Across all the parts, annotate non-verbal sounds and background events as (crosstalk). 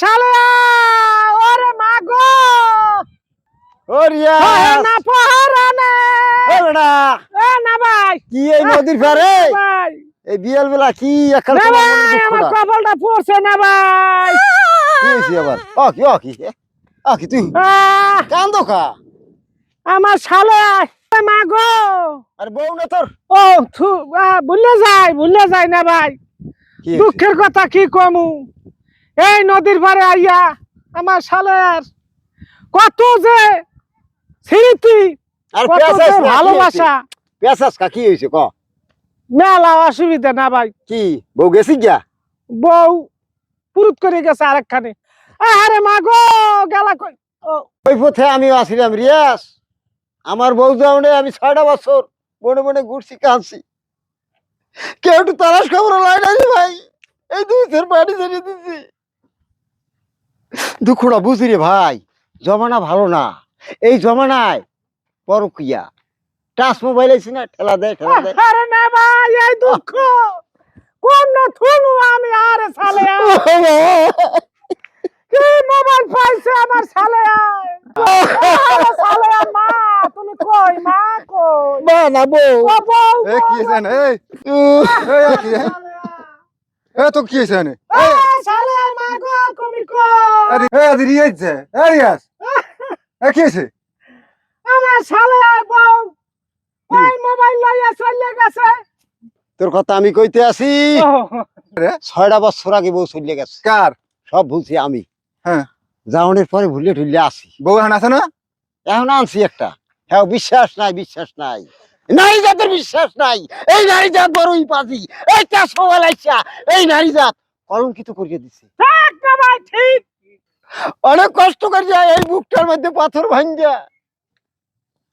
শালে ওরে মা গো! ও না পহারানে এ বেটা! এ না ভাই! কি এই নদীর পারে ভাই! এই বিয়াল বেলা কি এখন আমার? কপালটা পড়ছে না ভাই! কি হয়েছে আবার? ও কি ও কি? ও কি তুই? কান্দো কা আমার শালে এ মা গো! আর বউ না তোর? ও থু ভুলে যাই ভুলে যাই না ভাই! দুঃখের কথা কি কমু? এই নদীর পারে আইয়া আমার শালের কত যে স্মৃতি ভালোবাসা? পেঁচাস কা কি হয়েছে ক? মেলা অসুবিধা না ভাই। কি বউ গেছি গিয়া বউ পুরুত করে গেছে আরেকখানে। আরে মা গো গেলা কই? ওই পথে আমি আসিলাম রিয়াস আমার বউ যাওনে আমি ছয়টা বছর মনে মনে ঘুরছি কাঁদছি। কেউ একটু তালাশ খবর লাই না রে ভাই। এই দুই বাড়ি ছেড়ে দিছি। দুঃখটা বুঝি রে ভাই জমানা ভালো না। এই জমানায় পরকিয়া। টাচ মোবাইল আছে না ঠেলা দেয় ঠেলা দেয় আরে না ভাই এই দুঃখ। কোন না থুলু আমি আর সালে কি মোবাইল পাইছে আমার সালে সালে মা তুমি কই মা কই? মা না বউ। ও বউ এ কি হয়েছে এই এই কি? এ তো কি হয়েছে নে তোর কথা আমি কইতে আছি ছয়টা বছর আগে বউ চলে গেছে। কার? সব ভুলছি আমি। হ্যাঁ। যাওনের পরে ভুলে ঠুলে আসি। বউ এখন আছে না? এখন আনছি একটা। হ্যাঁ বিশ্বাস নাই বিশ্বাস নাই। নারী জাতের বিশ্বাস নাই। এই নারী জাত বড়ই পাজি এই চাষ এই নারী জাত। কলঙ্কিত করিয়ে দিছে। অনেক কষ্ট করিয়া এই বুকটার মধ্যে পাথর ভাঙ্গা।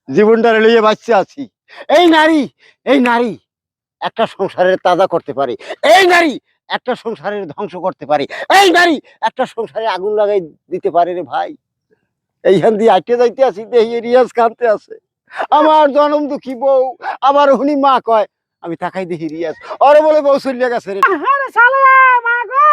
জীবনটা লইয়ে বাচ্চা আছি। এই নারী এই নারী একটা সংসারের তাজা করতে পারে। এই নারী একটা সংসারের ধ্বংস করতে পারে। এই নারী একটা সংসারে আগুন লাগাই দিতে পারে রে ভাই। এইখান দিয়ে আটকে যাইতে আছি দেখি রিয়াজ কানতে আছে। আমার জনম দুঃখী বউ আবার উনি মা কয়, আমি তাকাই দেখি রিয়াজ। ওরে বলে বউ চলিয়া গেছে রে। মা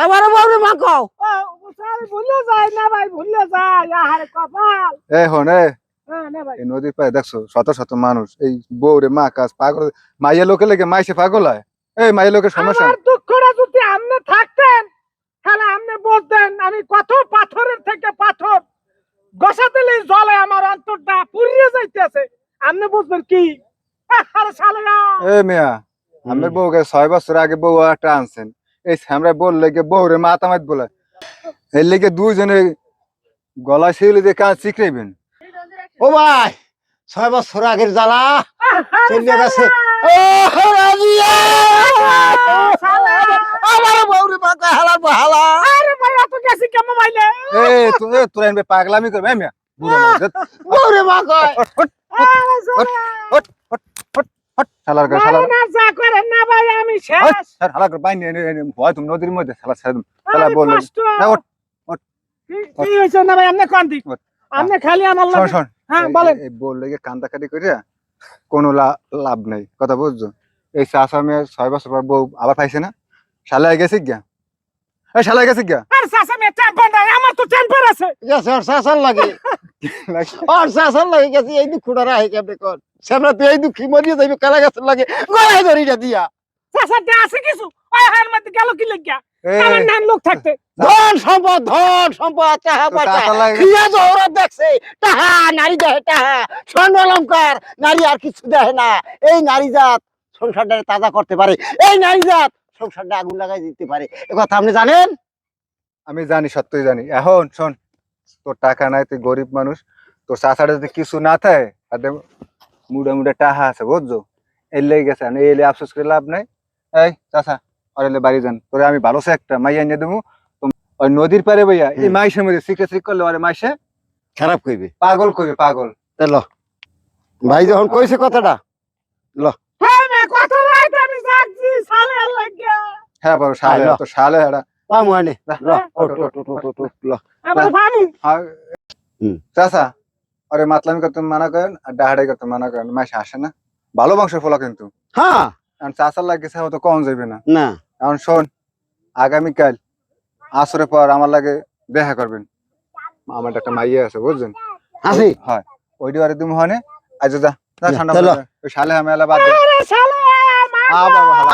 আবার বউ রে মা ও সালে ভুলে যায় না ভাই ভুলে যায় আরে কপাল। এ হন এ। হ্যাঁ না ভাই। এই নদীর পাড়ে দেখছ শত শত মানুষ এই বউ রে মা কাজ পাগল মাইয়া লোকে লেগে মাইসে পাগল হয়? এই মাইয়া লোকের সমস্যা। আমার দুঃখটা যদি আপনি থাকতেন তাহলে আপনি বলতেন আমি কত পাথরের থেকে পাথর গসাতে জলে আমার অন্তরটা পুড়িয়ে যাইতেছে। আপনি বুঝবেন কি? আরে সালে এ মিয়া আমার বউকে ছয় বছর আগে বউ একটা আনছেন। এই আমরা বল লেগে বউ রে মাথা মাত বলে। এর লেগে দুইজনে গলায় শিউলি দিয়ে কাজ শিখরাইবেন ও ভাই ছয় বছর আগের জ্বালা। চলে গেছে। ও রাজিয়া আমার বউরে মাথা হালা হালা। আরে ভাই এত গেছি কেমন মাইলে এ তুই তোরা এনবে পাগলামি করবে এ মিয়া বুড়ো মানুষ, এ, বউরে মা কয় আরে সালে শালার। করে শালার না যা করেন না ভাই আমি শেষ। স্যার হালা করে বাইনে এনে এনে ভয় তুমি নদীর মধ্যে শালা ছেড়ে দিম। শালা বললে ওঠ, ওঠ, কি- কি না ভাই আপনি কোন আপনি খালি আমার লাগে শোন। হ্যাঁ বলেন। এই বল লেগে কান্দাকাটি করে কোনো লা- লাভ নেই। কথা বুঝছ? এই আসামে ছয় বছর পর বউ আবার পাইছে না? শালায় গেছে গিয়া? এই শালায় গেছে গিয়া? আর টেম্পার নাই আমার তো টেম্পার আছে। লাগে। (laughs) আর শাসার লাগে গেছে এই দুঃখটা রাহে কেমনে কর? সেমরা তুই এই দুঃখী মরিয়ে যাইবে কালা গাছের লাগে গলায় ধরিটা দিয়া। দে আছে কিছু? ওই হার মধ্যে গেল কি লাগিয়া? এই, আমার নাম লোক থাকতে। ধন সম্পদ ধন সম্পদ টাহা পয়সা। টাকা জহরত দেখছে টাহা নারী দেহে টাহা। স্বর্ণ অলঙ্কার নারী আর কিছু দেহে না। এই নারী জাত সংসারটা তাজা করতে পারে। এই নারী জাত সংসারটা আগুন লাগাই দিতে পারে। এ কথা আপনি জানেন? আমি জানি সত্যই জানি। এখন শোন তোর টাকা নাই তুই গরিব মানুষ। তোর চাষাটা যদি কিছু না থাকে তাদের মুড়ে মুড়ে টাহা আছে বুঝছ? এর লেগে গেছে আর এলে আফসোস করে লাভ নাই। এই চাষা আর এলে বাড়ি যান। তোরে আমি ভালো সে একটা মাইয়া এনে দেবো। ওই নদীর পারে ভাইয়া এই। মাইসের মধ্যে শিখে শিখ করলে আরে মাইসে খারাপ কইবে। পাগল করবে পাগল। এলো ভাই যখন কইছে কথাটা হ্যাঁ আমি হ্যাঁ বড় শালে তো শালে পামু আনে। ল। ওট আরে মাতলামি করতে মানা করেন আর ডাহাড়াই করতে মানা করেন মাইসে আসে না। ভালো বংশের ফলা কিন্তু। হ্যাঁ। কারণ চাষার লাগে তো কম যাবে না। না। এখন শোন আগামীকাল আসরে পর আমার লাগে দেখা করবেন। আমার একটা মাইয়া আছে বুঝছেন? আসি হয়। ওইটি বারে তুমি হনে আজ যা ঠান্ডা চলো। ওই শালে হামেলা বাদ দে।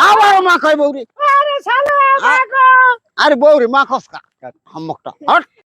আবার মা কয় বৌরি। আরে শালা মা গো। আরে বৌরি মা হাম্মকটা। হট।